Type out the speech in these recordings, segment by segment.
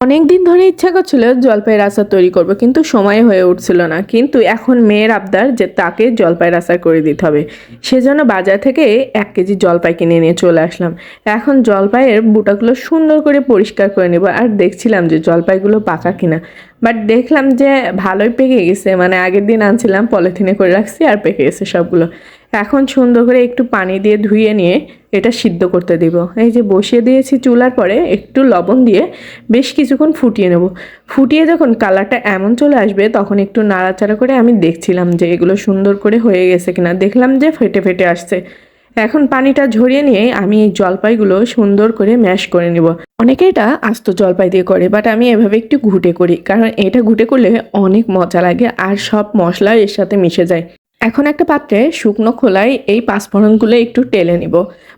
অনেক দিন ধরে ইচ্ছা করছিল জলপাইয়ের আচার তৈরি করব, কিন্তু সময় হয়ে উঠছিল না। কিন্তু এখন মেয়ের আবদার যে তাকে জলপাইয়ের আচার করে দিতে হবে। সেজন্য বাজার থেকে এক কেজি জলপাই কিনে নিয়ে চলে আসলাম। এখন জলপাইয়ের বুটাগুলো সুন্দর করে পরিষ্কার করে নেব আর দেখছিলাম যে জলপাইগুলো পাকা কিনা। বাট দেখলাম যে ভালোই পেকে গেছে মানে আগের দিন আনছিলাম, পলিথিনে করে রাখছি আর পেকে গেছে সবগুলো। এখন সুন্দর করে একটু পানি দিয়ে ধুয়ে নিয়ে এটা সিদ্ধ করতে দিব। এই যে বসিয়ে দিয়েছি চুলার পরে একটু লবণ দিয়ে বেশ কিছুক্ষণ ফুটিয়ে নেব। ফুটিয়ে যখন কালারটা এমন চলে আসবে, তখন একটু নাড়াচাড়া করে আমি দেখছিলাম যে এগুলো সুন্দর করে হয়ে গেছে কিনা। দেখলাম যে ফেটে ফেটে আসছে। এখন পানিটা ঝরিয়ে নিয়ে আমি এই জলপাইগুলো সুন্দর করে ম্যাশ করে নিব। অনেকে এটা আস্ত জলপাই দিয়ে করে, বাট আমি এভাবে একটু ঘুটে করি, কারণ এটা ঘুটে করলে অনেক মজা লাগে আর সব মশলা এর সাথে মিশে যায়। এখন একটা পাত্রে শুকনো খোলায় এই পাঁচফোড়নগুলো একটু টেলে নিব।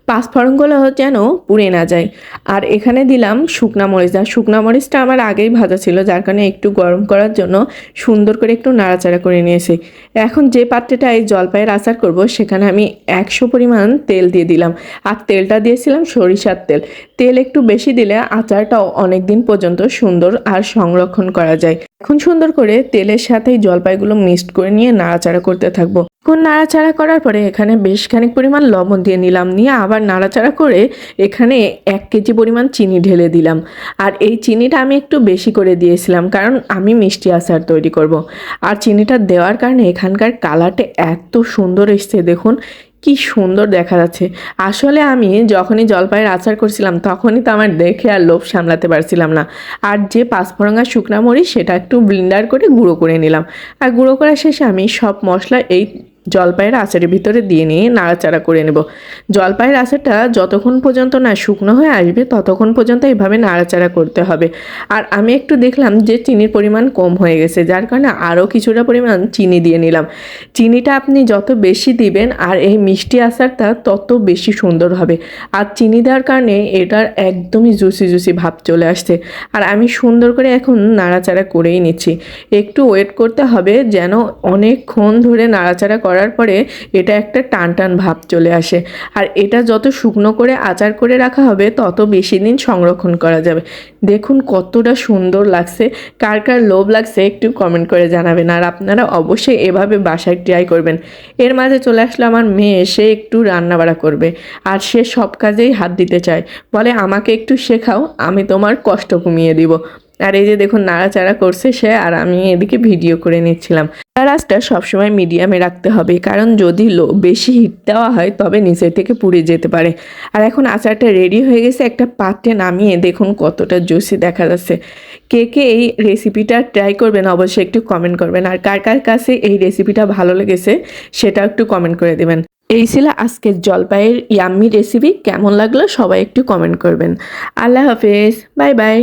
পাঁচফোড়নগুলো যেন পুড়ে না যায়। আর এখানে দিলাম শুকনা মরিচ। আর শুকনা মরিচটা আমার আগেই ভাজা ছিল, যার কারণে একটু গরম করার জন্য সুন্দর করে একটু নাড়াচাড়া করে নিয়েছি। এখন যে পাত্রটা এই জলপাইয়ের আচার করব, সেখানে আমি একশো পরিমাণ তেল দিয়ে দিলাম। আর তেলটা দিয়েছিলাম সরিষার তেল। তেল একটু বেশি দিলে আচারটাও অনেক দিন পর্যন্ত সুন্দর আর সংরক্ষণ করা যায়। এখন সুন্দর করে তেলের সাথে জলপাইগুলো মিক্সড করে নিয়ে নাড়াচাড়া করতে থাকব। এখন নাড়াচাড়া করার পরে এখানে বেশ খানিক পরিমাণ লবণ দিয়ে নিলাম। নিয়ে আবার নাড়াচাড়া করে এখানে এক কেজি পরিমাণ চিনি ঢেলে দিলাম। আর এই চিনিটা আমি একটু বেশি করে দিয়েছিলাম কারণ আমি মিষ্টি আচার তৈরি করব। আর চিনিটা দেওয়ার কারণে এখানকার কালারটা এত সুন্দর এসছে, দেখুন। কি সুন্দর দেখা যাচ্ছে। আসলে আমি যখনই জলপাইয়ের আচার করছিলাম, তখনই তো আমার দেখে আর লোভ সামলাতে পারছিলাম না। আর যে পাঁচফোড়ঙ্গা শুকনা মরিচ, সেটা একটু ব্লিন্ডার করে গুঁড়ো করে নিলাম। আর গুঁড়ো করার শেষে আমি সব মশলা এই জলপাইয়ের আচারের ভিতরে দিয়ে নিয়ে নাড়াচাড়া করে নেব। জলপাইয়ের আচারটা যতক্ষণ পর্যন্ত না শুকনো হয়ে আসবে, ততক্ষণ পর্যন্ত এভাবে নাড়াচাড়া করতে হবে। আর আমি একটু দেখলাম যে চিনির পরিমাণ কম হয়ে গেছে, যার কারণে আরও কিছুটা পরিমাণ চিনি দিয়ে নিলাম। চিনিটা আপনি যত বেশি দিবেন আর এই মিষ্টি আচারটা তত বেশি সুন্দর হবে। আর চিনি দেওয়ার কারণে এটার একদমই জুসি জুসি ভাব চলে আসছে। আর আমি সুন্দর করে এখন নাড়াচাড়া করেই নিচ্ছি। একটু ওয়েট করতে হবে যেন অনেকক্ষণ ধরে নাড়াচাড়া করার পরে এটা একটা টান টান ভাব চলে আসে। আর এটা যত শুকনো করে আচার করে রাখা হবে, তত বেশি দিন সংরক্ষণ করা যাবে। দেখুন কতটা সুন্দর লাগছে। কার কার লোভ লাগছে একটু কমেন্ট করে জানাবেন। আর আপনারা অবশ্যই এভাবে বাসায় ট্রাই করবেন। এর মাঝে চলে আসলো আমার মেয়ে, সে একটু রান্নাবাড়া করবে। আর সে সব কাজেই হাত দিতে চায়। বলে, আমাকে একটু শেখাও, আমি তোমার কষ্ট কমিয়ে দিব। আর এই যে দেখুন, নাড়াচাড়া করছে সে, আর আমি এদিকে ভিডিও করে নিচ্ছিলাম। রাসটা সবসময় মিডিয়ামে রাখতে হবে। কারণ যদি লো বেশি হিট দেওয়া হয়, তবে নিচের থেকে পুড়ে যেতে পারে। আর এখন আচারটা রেডি হয়ে গেছে, একটা পাত্রে নামিয়ে দেখুন কতটা জুসি দেখা যাচ্ছে। কে কে এই রেসিপিটা ট্রাই করবেন, অবশ্যই একটু কমেন্ট করবেন। আর কার কার কাছে এই রেসিপিটা ভালো লেগেছে সেটা একটু কমেন্ট করে দেবেন। এই ছিল আজকের জলপাইয়ের ইয়াম্মি রেসিপি কেমন লাগল সবাই একটু কমেন্ট করবেন। আল্লাহ হাফেজ বাই বাই